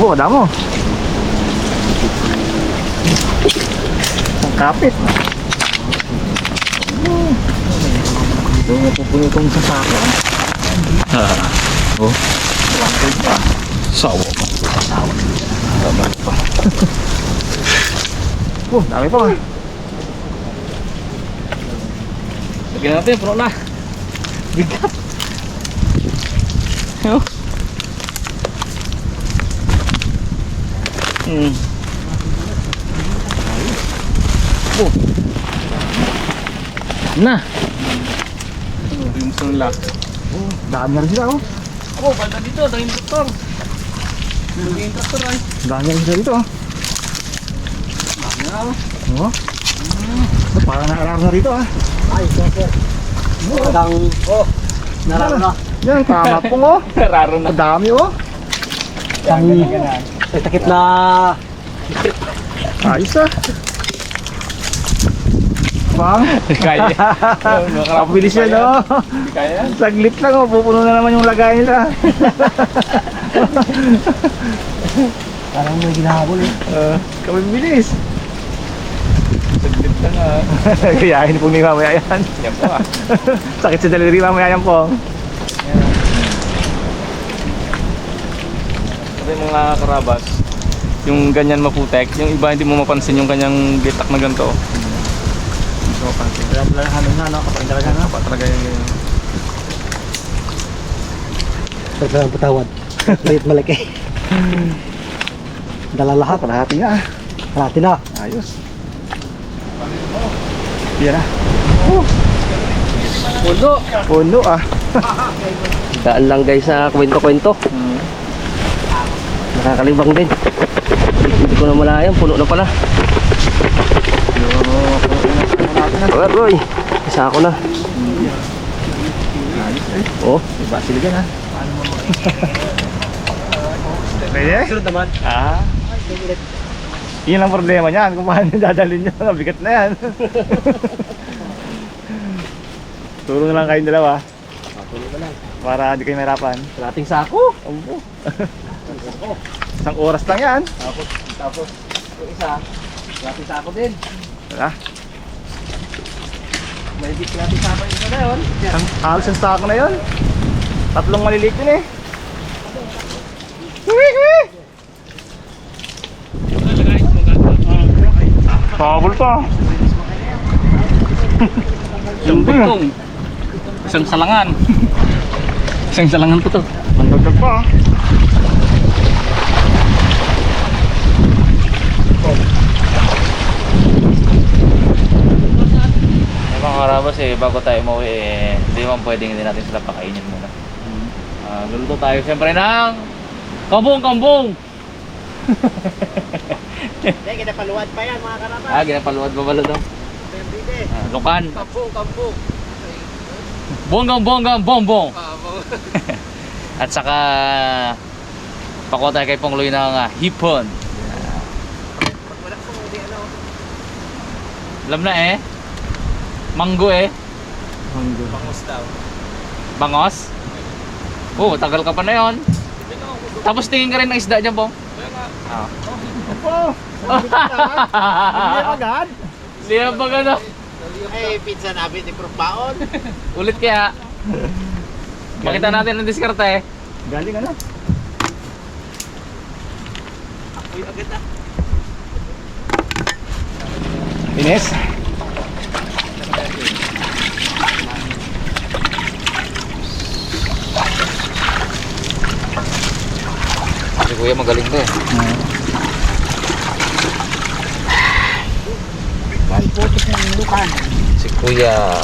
Oo, damo. Ang kapit. Ito, napupuno itong sasako. oh. Sawa pa. Sawa. Sawa pa. oh, dami pa. Lagyan natin, puno na. Bigat. Oh. Hmm. Oh. Na. Yung sunla. Oh, dami na rin sila oh. Oh, banda dito, dahil traktor. Dahil traktor ay. Dami na rin sila dito oh. Dami na ako. Oh. So, parang naararo na rito ah. Ay, sir. Talagang, oh, nararo na. Yan, tama po oh. Raro na. Ang dami oh. Ang sa takip na Ayos ah. Bang. Kaya. Ang bilis yan oh. Kaya. Saglit lang oh, pupuno na naman yung lagay nila. parang may ginahabol eh. Uh, kami bilis. Saglit lang ah. Kayahin po ni mamaya yan. Yan po ah. Sakit sa daliri mamaya yan po. Kasi mga karabas, yung ganyan maputek, yung iba hindi mo mapansin yung kanyang gitak na ganito. So, pansin lang ano na, no? Kapag talaga na. Pa talaga yung ganyan. Talagang patawad. Maliit malaki. Dala lahat. Kalahati nga ah. Kalahati na. Ayos. Yan ah. Puno! Puno ah. Daan lang guys sa kwento-kwento. Hmm. Nakakalibang din. Hindi ko na malayan. Puno na pala. Alright, Roy. Isa ako na. Oh. Diba siligan ah. Pwede? Sunod naman. Ah. Yun ang problema niyan. Kung paano dadalhin niyo. Bigat na yan. Turo na lang kayong dalawa. Tuloy na lang. Para hindi kayo mahirapan. Kalating sako. Ambo. Isang oras lang yan. Tapos, tapos, yung isa, kalating sako din. Wala. May big kalating sako yung isa na yun. Ang halos ang sako na yun. Tatlong maliliit yun eh. Hui, hui! Tabol pa. Isang butong. Isang salangan. Isang salangan po to. Ang dagdag pa. Eh, mga karabas eh, bago tayo umuwi eh, hindi naman pwedeng hindi natin sila pakainin muna. Ah, luluto tayo siyempre ng kambong-kambong! Hindi, kinapaluwad pa yan mga karapa. Ah, ginapaluwad ba bala daw? Pwede. Ah, lukan. Kampong, kampong. Bonggang-bonggang bongbong! At saka pakuha tayo kay Pongloy ng ah, hipon. Hindi. Alam na eh. Manggo eh. Bangus daw. Bangos. Oh, tagal ka pa na yon. Tapos tingin ka rin ng isda dyan, Bong. Ah. Opo. Hindi agad. Liya ba gano? Eh, pizza namin ni Propaon. Ulit kaya. Makita natin ang diskarte eh. Galing ano? Uy, agad ah. Ines. Si Kuya magaling to eh. Bali po ito ng lukan. Si Kuya...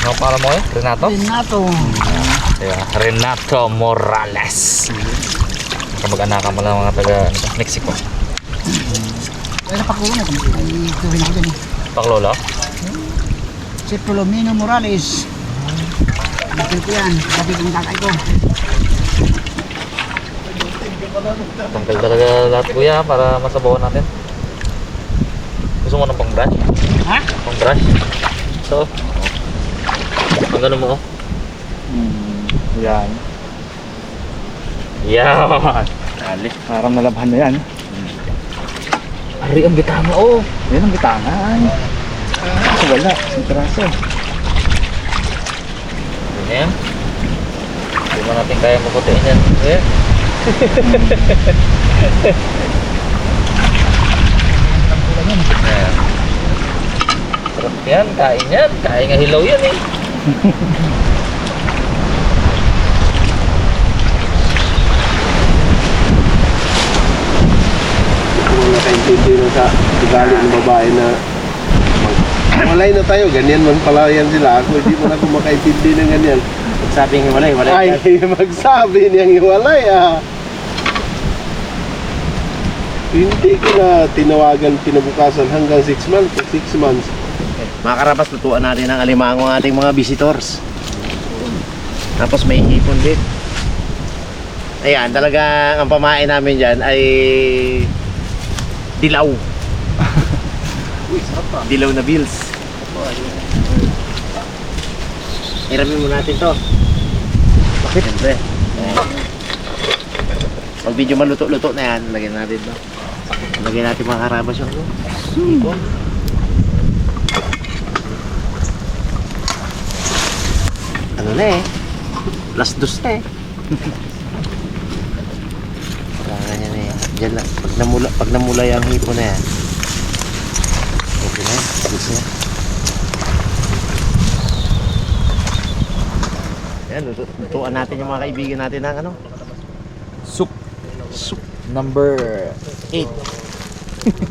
Ano pangalan mo eh? Renato? Renato. Yeah. Renato Morales. Kamag-anakan mo lang mga taga ano Mexico. Pero pakulo na kung gawin ako din. Paklolo? Si Filomeno Morales. Ito ko yan. Sabi kong tatay ko. Tanggal talaga lahat kuya para masabawan natin. Gusto mo ng pang brush? Ha? Pang brush? So, ang ganun mo oh. Hmm. Yan. Yan! Ali. Parang nalabhan na yan. Ari ang bitama oh. Yan ang bitangan. Kaso wala. Isang piraso. Yan? Hindi mo natin kaya maputiin yan. Eh? Ayan. Sarap yan, kain yan. Kain nga hilaw yan eh. Kung nakaintindi na sa ugali ng babae na Walay na tayo, ganyan man pala yan sila. Ako hindi mo na ako makaintindi ng ganyan. Sabi nga walay, walay. Ay, magsabi niyang hiwalay ah. Hindi ko na tinawagan kinabukasan hanggang 6 months. 6 months. Mga karapas, lutuan natin ang alimango ang ating mga visitors. Tapos may hipon din. Ayan, talaga ang pamain namin dyan ay dilaw. dilaw na bills. Hiramin mo natin to. Bakit? Siyempre. Pag video maluto-luto na yan, lagyan natin to. Lagyan natin mga karabas yung. Hipon. Ano na eh. Plus dos na eh. Kailangan niya na eh. Diyan lang. Pag namula, pag namula yung hipo na yan. Okay na. Tapos na. Yan, luto- lutuan natin yung mga kaibigan natin ng ano. Soup. Soup. Number 8.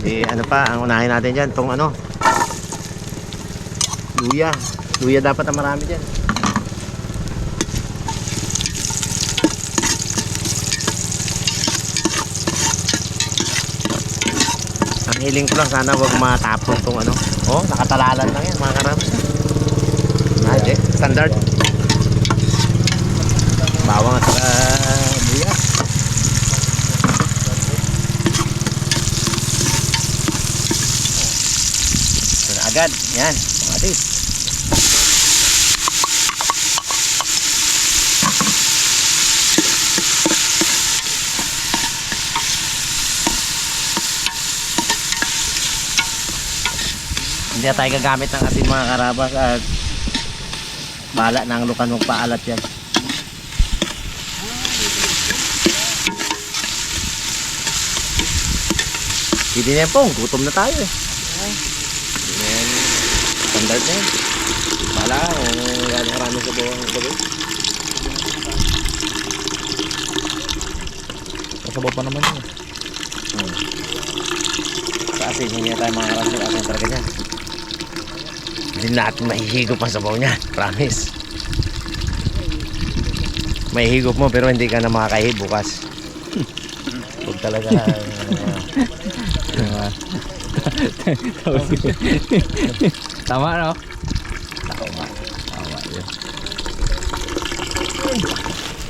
Eh, ano pa, ang unahin natin dyan, tong ano. Luya. Luya dapat na marami dyan. Hiling ko lang sana wag matapon tong ano. Oh, nakatalalan lang yan mga karami. Magic, standard. Bawang at. Ito na agad. Yan. Kamatis. Hindi na tayo gagamit ng ating mga karabas at bahala na ang lukan magpaalat yan. Hindi na yan pong, gutom na tayo eh. Yan, standard na yan. Bahala ka kung yan marami sa buong gabi. Kasabaw pa naman yun. Sa asin, hindi na tayo mga karami sa asin talaga niyan. Hindi natin mahihigop ang sabaw niya, promise. Mahihigop mo pero hindi ka na makakahi bukas. Huwag talaga. uh, Tama no?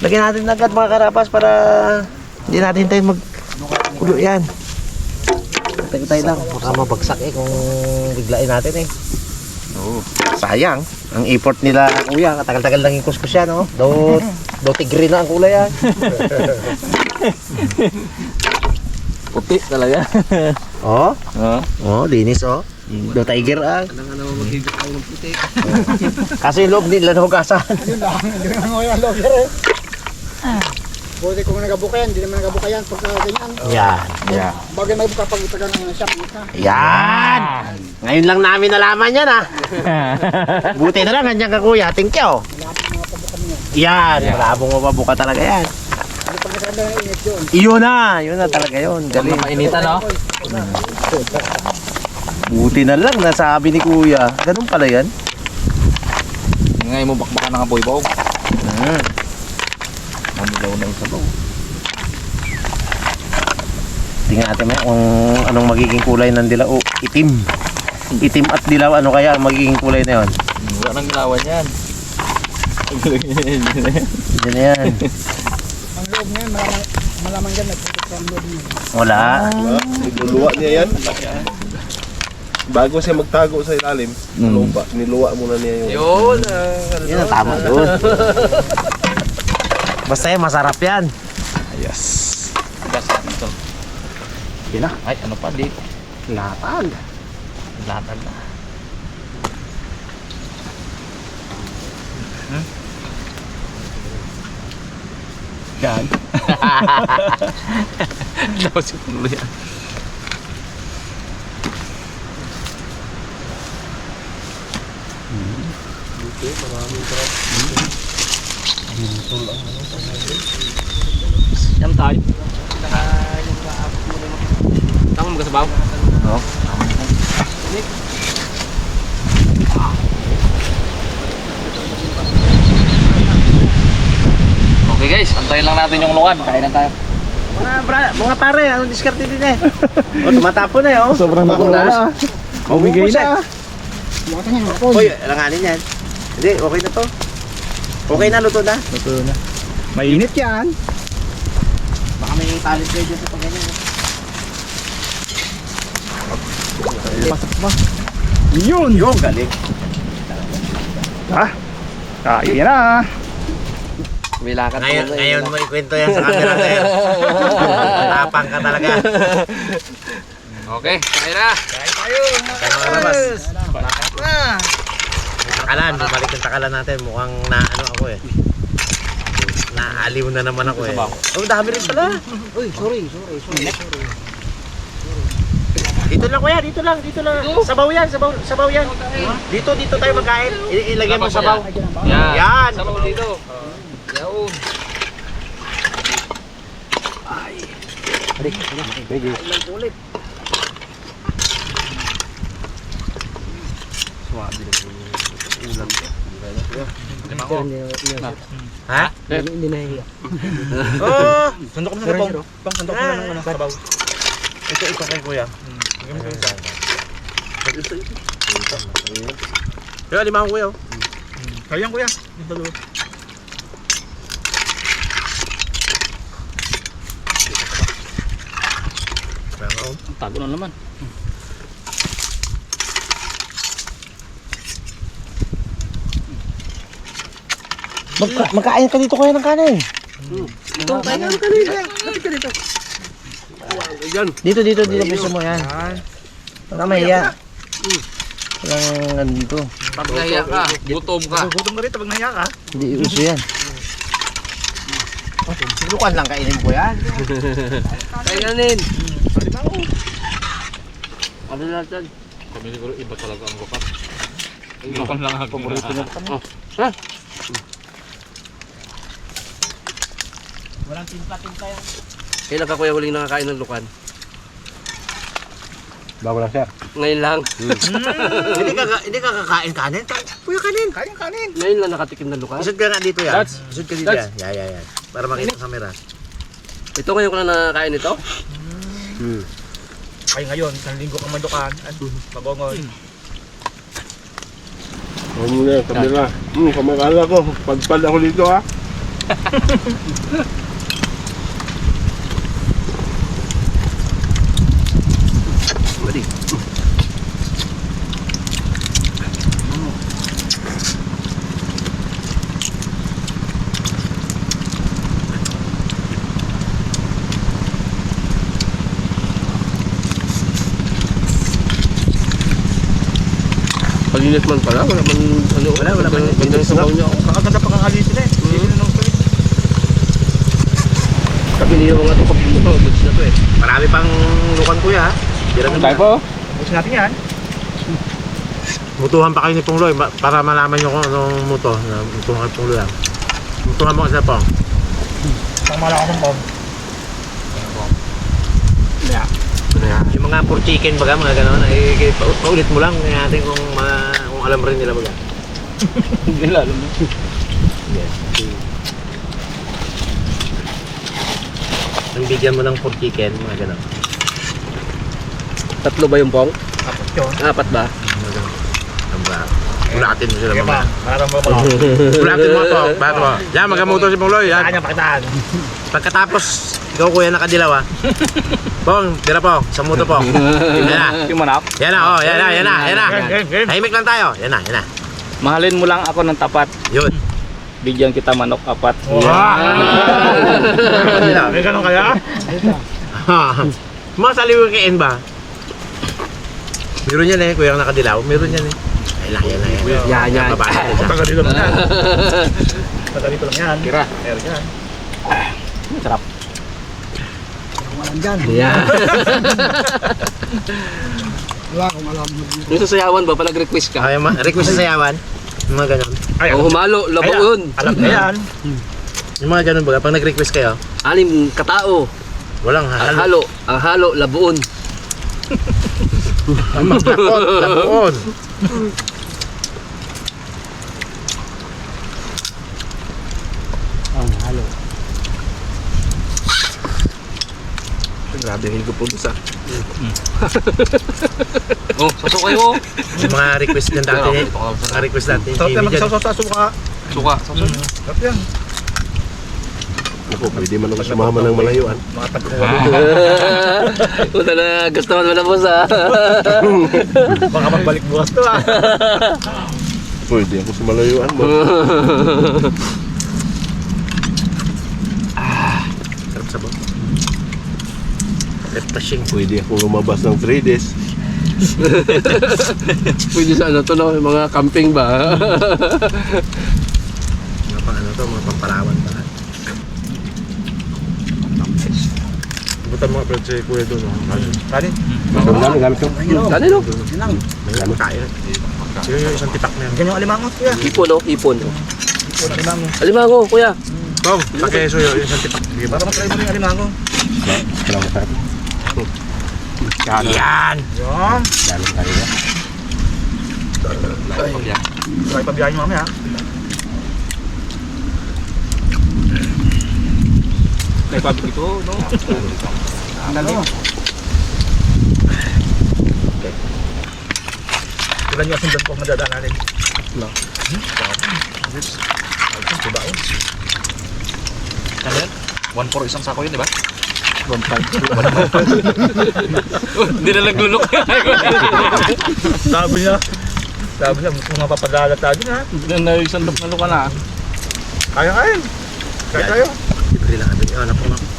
Lagyan natin agad mga karapas para hindi natin tayo mag ulo yan. Tayo tayo lang. Baka mabagsak eh kung biglain natin eh. Oo. Sayang. Ang import nila kuya, katagal-tagal lang yung kuskus yan, oh. Do, do tigre na ang kulay yan. Puti talaga. Oh, Oo. oh, linis oh. Do tiger ah. Kailangan naman maghigit tayo ng puti. Kasi yung loob nila nahugasan. Yun lang, hindi naman ako yung logger eh. Buti kung nagabuka yan, hindi naman nagabuka yan pagka ganyan. Yan. Yeah. Bagay magbuka pag itaga ng shop ka. Yan. Ngayon lang namin nalaman yan ah. Buti na lang, ganyan ka kuya. Thank you. Yan, malabong mababuka talaga yan. Pag. Iyon na, yun na talaga yun. Galing. Mainitan no? Buti na lang, nasabi ni kuya. Ganun pala yan. Ngayon mo bakbakan ng apoy ba? Hmm. Na yung sabaw. Tingnan natin mo kung anong magiging kulay ng dilaw. Oh, itim. Itim at dilaw, ano kaya ang magiging kulay na yun? Wala nang ginawan yan. Yan na yan. Ang loob ngayon, malaman, malaman dyan, nagputok sa loob niya. Wala. Niluluwa niya yan. Bago siya magtago sa ilalim, lupa, niluwa muna niya yung... Yun. Yan ang tama doon. Basta yan, masarap yan. Yes. gas natin ito. Yan na. Ay, ano pa, di. Latag. Latag na. Yan. Daw si Pulo yan. Yan tayo. Tama mo ka sa baw? Oo. Okay guys, antayin lang natin yung lukan. Kain na tayo. Mga, bra, mga pare, anong diskarte din eh? o, tumatapon na eh, oh. Sobrang nakuha na. Mabigay na. Uy, alanganin yan. Hindi, okay na to. Okay na, luto na. Luto na. Mainit yan. Baka may talent kayo dyan sa pagganyan. Pasok ba? Yun. Yung galing. Ha? Kain na. Ngayon, ngayon mo ikwento yan sa camera ngayon. Tapang ka talaga. Okay, kain na. Kaya mga rabas. Takalan, bumalik yung takalan natin. Mukhang na ano ako eh. Naaliw na naman ako eh. Oh, dami rin pala. Uy, sorry, sorry, sorry. Dito lang kuya, dito lang, dito lang. Sabaw yan, sabaw, sabaw yan. Dito, dito tayo magkain. I- ilagay mo sabaw. Yan. Yan. Sabaw dito. Yaon. Ulit. Lima ko. Ha? Hindi na hiya. Oh! Sandok mo Zero, sa zero. Pang sandok Ah. mo na sabaw. Ito, ito kay kuya. Kaya lima ko kuya. oh. Kayang kuya. Ito dulu. Kaya nga, oh. Tago na naman. Magka magkain ka dito kuya ng kanin. Ito, kain ka ng kanin. Kapit ka dito. Dito, dito, dito. Gusto mo yan. Wala mahiya. Walang ano dito. Pag nahiya ka, gutom ka. Gutom ka rin pag nahiya ka. Hindi uso yan. Lukan lang kainin mo yan. Kainin. Ano lang dyan? Kami siguro iba talaga ang lukas. Lukan lang ako. Paborito na kami. Oh. Ha? Walang timpla-timpla yan. Kailan ka kuya huling nakakain ng lukan? Bago lang sir. Ngayon lang. Hindi ka hindi ka kakain kanin. Kuya kanin. Kayang kanin. Ngayon lang nakatikim ng lukan. Isod ka nga dito yan. That's- Isod ka dito yan. Yeah, yeah, yeah. Para makita sa camera. Ito ngayon ko lang nakakain ito? Ay ngayon, isang linggo kang madukan. Mabongon. Huwag mo na, kamera. Hmm, kamakala ko. Pagpad ako dito ha. Palinis man pala, wala man ano. Wala, wala man. Gandang sabaw niya. oh. Ang ganda pa kang alisin eh. Hindi na nung tuloy. Sabi niyo nga ito pag mo, goods na to eh. Marami pang lukan kuya ha. Tira mo Tayo na. po. Gusto natin yan. Mutuhan pa kayo ni Pungloy ma- para malaman nyo kung anong muto. na Mutuhan kay Pungloy lang. Mutuhan mo kasi na Pong. Pang malaki ng bomb. Yung mga for chicken baga, mga gano'n, eh, pa- paulit mo lang kaya natin kung, ma, kung alam rin nila baga. Hindi lalo na. Yes. Ang bigyan mo ng for chicken, mga gano'n. Tatlo ba yung pong? Tapos yun. Apat ba? Mga? Ulatin mo sila Sige pa. mamaya. Maraming mo pa. Ulatin mo to, bato mo. Yan, magamoto si Pungloy. Yan. Kanya pakitaan. Pagkatapos, ikaw kuya nakadilaw ah. Pong, tira po, sa muto po. Yan na. Yung manap. Yan na, oh, yan na, yan na, yan na. Tahimik lang tayo. Yan na, yan na. Mahalin mo lang ako ng tapat. Yun. bigyan kita manok apat. May ganun kaya? Mga saliw kay ba? Meron yan eh, kuya ang nakadilaw. Meron yan eh. Ay, laki yan, laki yan. Yan, yan. Taga dito lang yan. Taga dito lang yan. Kira. Meron yan. Sarap. Walang dyan. Yan. Wala akong alam. Yung sa sayawan ba, pa nag-request ka? Ay, ma- request sa sayawan. Yung mga ganun. Ay, O humalo, labo Ay, yun. Alam na yan. Yung mga ganun baga, pag nag-request kayo, Anim katao. walang Ang halo. halo, ang halo, labuon. Ang maglakot, labuon. Ang halo. Grabe, ko po sa. oh, sasukay mo. Yung mga request din dati, mga request dati, Sarap yan sa suka. Suka. Sarap yan. Ako, pwede man ako sumama ng malayuan. Mga tagkuhan. Punta na, gusto mo na po sa... Baka magbalik bukas to ah. Pwede ako sa malayuan mo. Sarap sa bawah. Refreshing. Pwede ako lumabas ng 3 days. Pwede sa ano to, no? Mga camping ba? Mga pang ano to, mga pamparawan pa. Butan mga pwede si Kuya doon. Kali. Magandang gamit ko. Dali, no? Yun lang. May makain. Sino yung isang tipak na yun? Ganyan yung alimangot kuya. Ipon, no? Ipon. Ipon alimango. Alimango, kuya. Tom, pakeso yun, isang tipak. Para matry mo yung alimango. Salamat tayo. Yan! Yan. Galing tayo ba? Try pabiyahin mo mamaya. May pabig ito, no? Ang dali. Ilan yung asundan ko ang nadadaan natin? Wala. Hmm? Diba yun? Ano yan? 1-4 isang sako yun, di ba? 1-5. Hindi na naglulok. Sabi niya. Sabi niya, mga papadala tayo na. Hindi na isang dok na luka na. Kaya kain. Kaya tayo. Libre lang. Ano po, ma'am?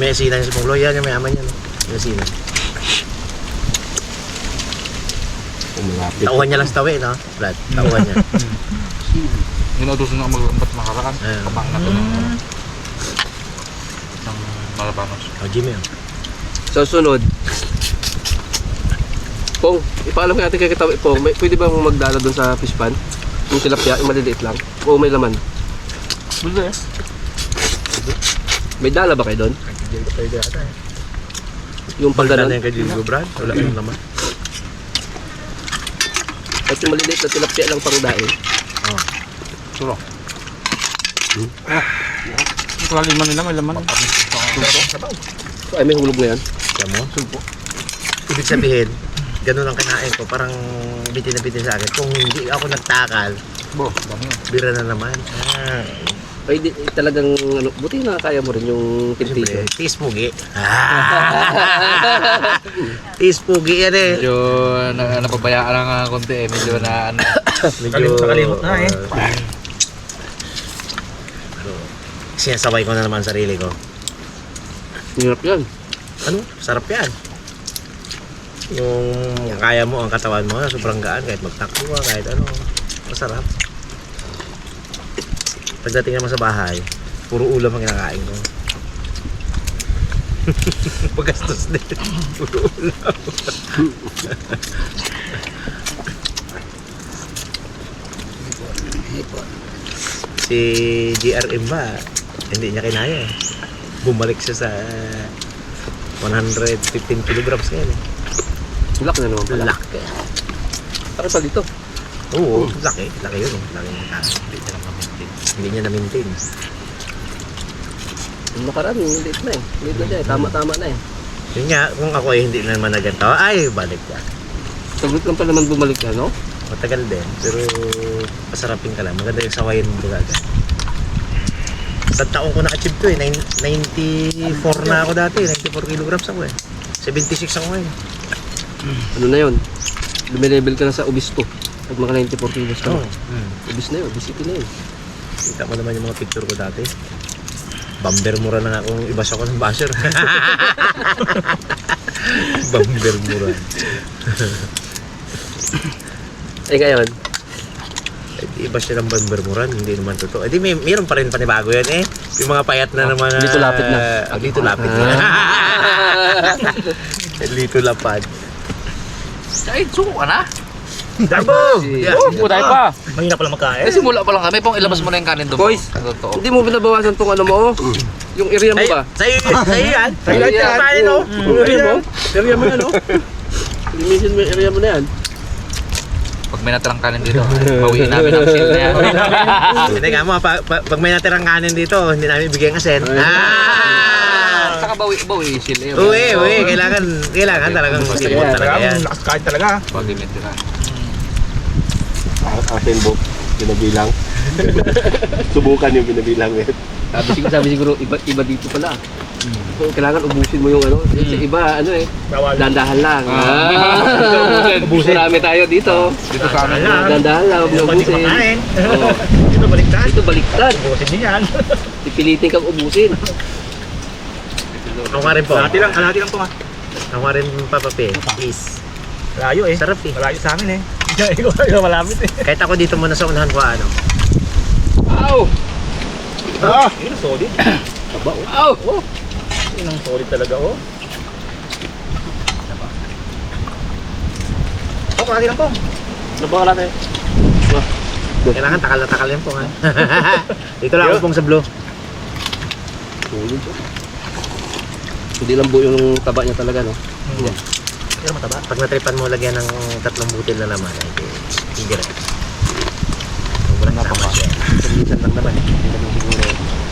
May asinan yung si Ponglo. Yan yung mayaman yan. no? May asinan. Umulapit. Tauhan niya lang sa tawi, no? Brad, tauhan niya. Inutusan ako mag-ambat makaraan. Ayan. Kapang na to ng, ng Malabanos. Oh, Jimmy, oh. Sa sunod, Pong, ipaalam kay ate kay Kitawi, Pong, may, pwede bang magdala doon sa fish pan? Yung tilapia, yung maliliit lang. O may laman. Bulda eh. May dala ba kayo doon? Pwede ata eh. Yung Pagdala pagdala na yung kay Jimmy, Brad. Wala yung naman. At yung maliliit na tilapia lang pang daing. Ito laman nila, may laman. Ay, may hulog na yan. Kaya mo? Ibig sabihin, ganun ang kinain ko. Parang bitin na bitin sa akin. Kung hindi ako nagtakal, Bo, bira na naman. Ah, Ay, di, eh, talagang, ano, buti na kaya mo rin yung temptation. tis pugi. Ah. tis pugi yan eh. Medyo na, napabayaan lang nga konti eh. Medyo na ano. Medyo, Nakalimot na eh. uh, ano, sinasaway ko na naman sarili ko. Hirap yan. Ano? Sarap yan. Yung kaya mo ang katawan mo, sobrang gaan kahit magtakbo ka, kahit ano. Masarap. Pagdating naman sa bahay, puro ulam ang kinakain ko. Pagastos din. Puro ulam. si GRM ba, hindi niya kinaya eh. Bumalik siya sa 115 kilograms ngayon eh. Laki na naman pala. Laki. Para sa dito. Oo, laki. Laki yun eh. Laki ng kaso. Hindi niya na-maintain. Yung nakaraan, liit na eh. Liit na siya eh. Tama-tama na eh. Yun nga, kung ako eh hindi naman na ganito, ay, balik ka. Saglit lang pa naman bumalik ka, no? Matagal din, pero pasarapin ka lang. Maganda yung sawayin mo baga. Sa taong ko na-achieve to eh. Nin- 94 na ako dati. 94 kilograms ako eh. 76 ako ngayon. Ano na yun? Lumilevel ka na sa obisto. At mga 94 kilos ka Oo. na. Hmm. Obis na yun, obesity na yun. Kita mo naman yung mga picture ko dati. Bamber mura na nga akong ibas ako ng basher. Bamber mura. Eh ngayon, Eh, iba siya ng bamber mura, hindi naman totoo. Eh di may, mayroon pa rin panibago yan eh. Yung mga payat na naman na... dito lapit na. Ah, dito lapit na. dito lapad. Ay, suko ka na. Darbo! Yeah. Suko tayo pa. Mahina pala magkain. Eh, simula pa lang kami. Pong ilabas mo na yung kanin doon. Boys. Totoo. hindi mo binabawasan tong ano mo, oh. Yung area mo Ay, ba? sa'yo, sa'yo yan. Sa'yo Sa'yo yan. yan. Paano, no? Yung area mo? Area mo yan, oh. Limisin mo yung area mo na yan. Pag may natirang kanin dito, bawiin namin ang shield na yan. Hindi nga mo, pa, pa, pag may natirang kanin dito, hindi namin bigyan asen. Ah! Saka bawi, bawi shield eh. Uwi, uwi. Kailangan, kailangan talagang yan. talaga yan. Lakas kain talaga. Pag limit na. Asin book, binabilang. Subukan yung binabilang eh. Sabi siguro, sabi siguro iba, iba dito pala. So, kailangan ubusin mo yung ano. Sa iba, ano eh, dandahan lang. Ah. ubusin. Marami tayo dito. Dito sa amin. Ayan. Dandahan lang, Dito pati ubusin. kumakain. Oo. Dito baliktad. Dito baliktad. Bukasin din yan. Pipilitin kang ubusin. Ako nga rin po. Kalahati lang, kalahati lang po nga. Ako nga rin papapi. Please. Malayo eh. Sarap eh. Malayo sa amin eh. Ikaw, ikaw malapit eh. Kahit ako dito muna sa unahan ko ano. Ow! Ah! Yun ang solid. Ow! Yun ang solid talaga oh. Oh, kalahati lang po. Nabaka natin. Kailangan takal na takal yan po ha. dito lang ako pong sa blue. Tulog po. Hindi lang buo yung taba niya talaga, no? Hindi. Pero mataba. Pag natripan mo lagyan ng tatlong butil na laman, ay di, hindi rin. Sobrang tama siya. Minsan lang naman. Hindi naman siguro.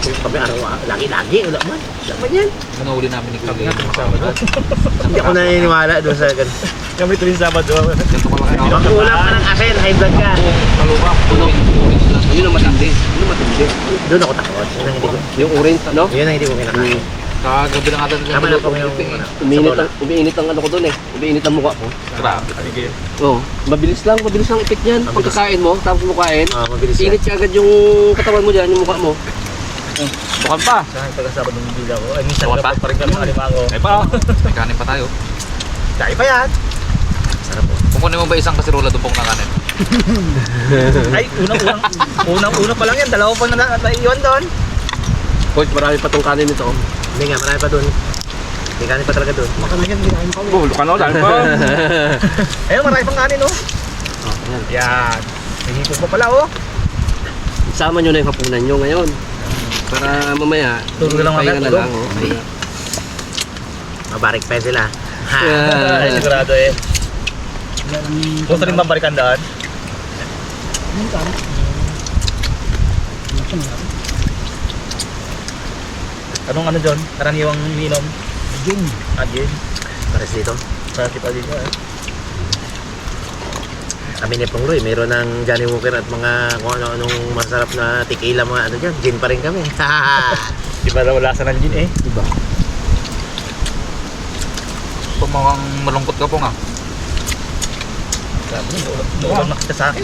Kung kami araw, lagi-lagi, wala man. Wala man yan. Nanuli namin ni Kuya. Hindi ako naniniwala doon sa ganun. Kami tuwing Sabado. Dito ko lang ano. Pag ulam ka ng asin, high blood ka. Malubak. Yun ang matindi. Yun ang matindi. Doon ako takot. Yun ang hindi ko, Yung orange, ano? yun ang hindi ko kinakain. Kagabi lang ata. Tama na po yung ano, Umiinit ang, umiinit ang ano ko doon eh. Umiinit ang mukha ko. Grabe. Oo. Mabilis lang, mabilis lang ipit niyan. Pagkakain mo, tapos mo kain, Ah, mabilis yan. init ka agad yung katawan mo dyan, yung mukha mo. Bukan pa. Sa akin pagka Sabado ng bila ko. Ay, minsan Bawal pa pa? pa rin kami ng alimango. Ay pa. May kanin pa tayo. Kaya pa yan. Sarap po. Kukunin mo ba isang kasirola doon pong na kanin? Ay, unang-unang. Unang-una pa lang yan. Dalawa pa na na- naiwan doon. Coach, marami pa tong kanin nito. Hindi nga, marami pa doon. May kanin pa talaga doon. Makamigyan, hindi namin pa. Oh, lukan o. Dahil pa. Ayun, marami pang kanin oh. Oh, yan. Yan. May hipos pa pala oh. Sama nyo na yung hapunan nyo ngayon. Para mamaya, Tulog na lang pahinga mamaya, na tulog. lang. Oh. Pahinga. Mabarik pa sila. Ha? Ay, sigurado eh. Gusto rin bambarikan daan? Anong ano John? Karaniwang minom? Gin. Ah, gin. Pares dito. Sa kita dito eh. Kami ni Pongloy, mayroon ng Johnny Walker at mga kung ano-anong masarap na tequila mga ano dyan. Gin pa rin kami. Di ba wala sa ng gin eh? Diba? Kung mukhang malungkot ka po nga. Mo, naulan na kita sa akin.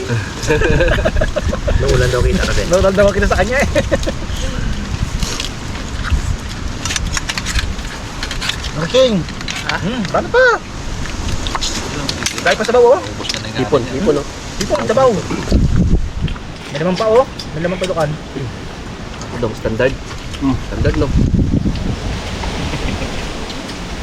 Naulan daw kita kasi. Naulan daw kita sa kanya eh. King, Hmm, paano pa? Dahil pa sa bawo oh. Ipon, ipon, oh. Dito ang sabaw. May naman pa oh. May naman pa. Ito daw, standard. Standard, no?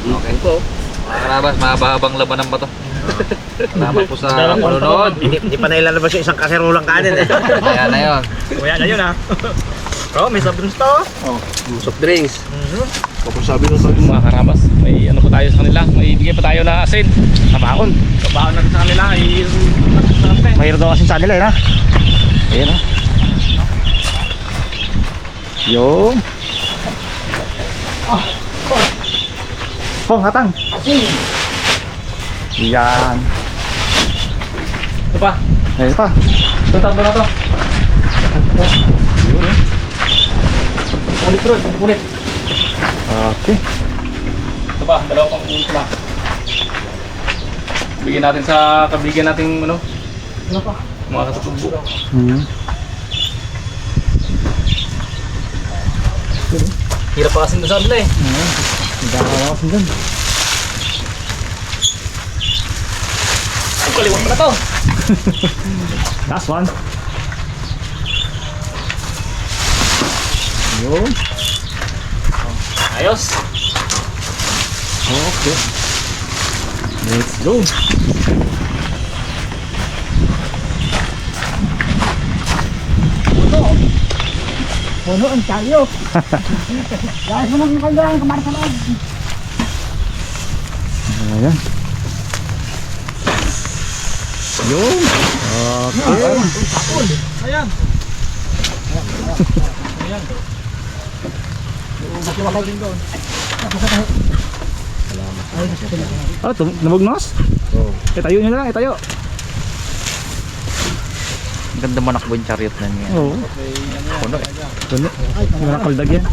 Okay po. Mga karabas, mahaba-habang labanan ba to? Salamat po sa panonood. Hindi, hindi pa nailalabas yung isang kaserolang kanin eh. Ayan na yun. Kuya na yun ah. Oh, may soft drinks to. Soft drinks. Mhm. Kapag sabi ng sabi mga karabas. May ano pa tayo sa kanila. May bigay pa tayo na asin. Kabaon. Kabaon natin sa kanila. Ay, Mahirap daw kasi sa nila eh na. Ayan o. Yung. Oh, hatang. Yan. Ito pa. Ayun pa. Ito na to. Ulit bro, ulit. Okay. Ito pa, dalawa pang ulit lang. Bigyan natin sa kabigyan nating ano? Ano pa? Mga katutubo. Mm -hmm. Hirap pa kasi sa abla eh. Mm Ang dami ako dun. Ang kaliwan pala to. Last one. Yun. Ayos. Okay. Let's go. Puno ang tayo. Dahil mo nang kailangan kamar sa loob. Ayan. Yun. Okay. Oh, tum- nabugnos? Oo. Itayo nyo na lang, itayo. Ang ganda manakbo yung chariot na niya. Oo. Puno eh. Puno. Mga kaldag yan.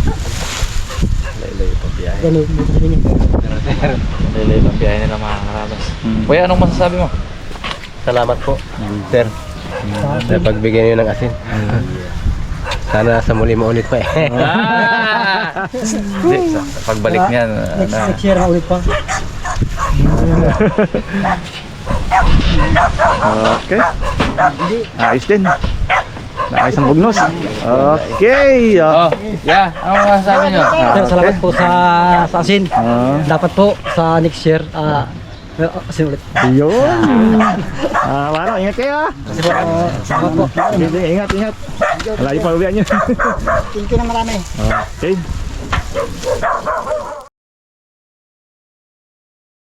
Lele ang biyahe nila mga karabas. Hmm. Kuya, anong masasabi mo? Salamat po, sir. Sa pagbigay niyo ng asin. Sana sa muli maulit pa eh. Ah! Hindi, sa sa pagbalik niyan. Next, ano, next year na ulit pa. Okay. Ayos din. Ayos ang bugnos. Okay. Oh, yeah. Ano masasabi nyo? Sir, salamat po sa, sa asin. Ah, Dapat po sa next year, ah, asin ulit. yun. Ah, Mano, ingat kayo ah. Salamat po. Sige, ingat, ingat. Wala yung palubian nyo. Thank you na marami. Okay.